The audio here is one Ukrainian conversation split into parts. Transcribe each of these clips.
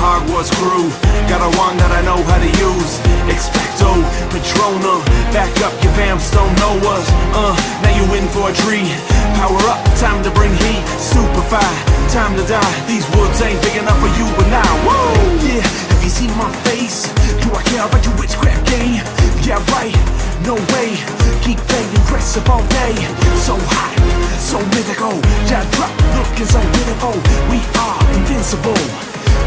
Hogwarts crew. Got a wand that I know how to use. Expecto, Patronum. Back up, your vamps don't know us. Uh, now you in for a treat. Power up, time to bring heat. fire, time to die. These woods ain't big enough for you but now, Whoa, yeah. Have you seen my face? Do I care about your witchcraft game? Yeah, right. No way. Keep playing dress all day. So hot, so mythical. Yeah, drop, looking so beautiful. We are invincible.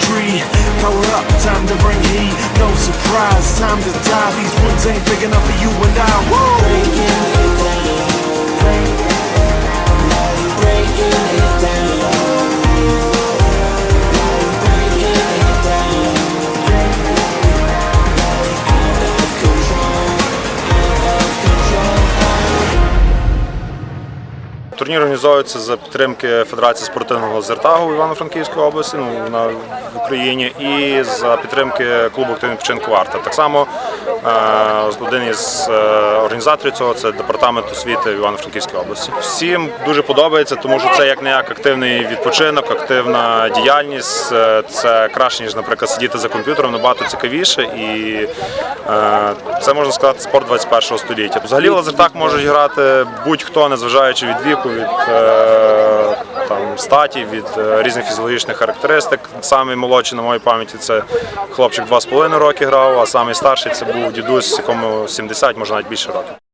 Power up, time to bring heat. No surprise, time to die. These woods ain't big enough for you and I. Woo! Breaking Турнір організовується за підтримки Федерації спортивного зертагу в Івано-Франківської області ну, на, в Україні і за підтримки клубу активного починку Арта. Так само е, один із е, організаторів цього це департамент освіти Івано-Франківської області. Всім дуже подобається, тому що це як не як активний відпочинок, активна діяльність. Е, це краще ніж, наприклад, сидіти за комп'ютером набагато цікавіше, і це можна сказати спорт 21-го століття. Взагалі лазертак можуть грати будь-хто, незважаючи від віку від е, там, статі, від е, різних фізіологічних характеристик. Самий молодший на моїй пам'яті це хлопчик 2,5 роки грав, а найстарший це був дідусь, якому 70, може навіть більше років.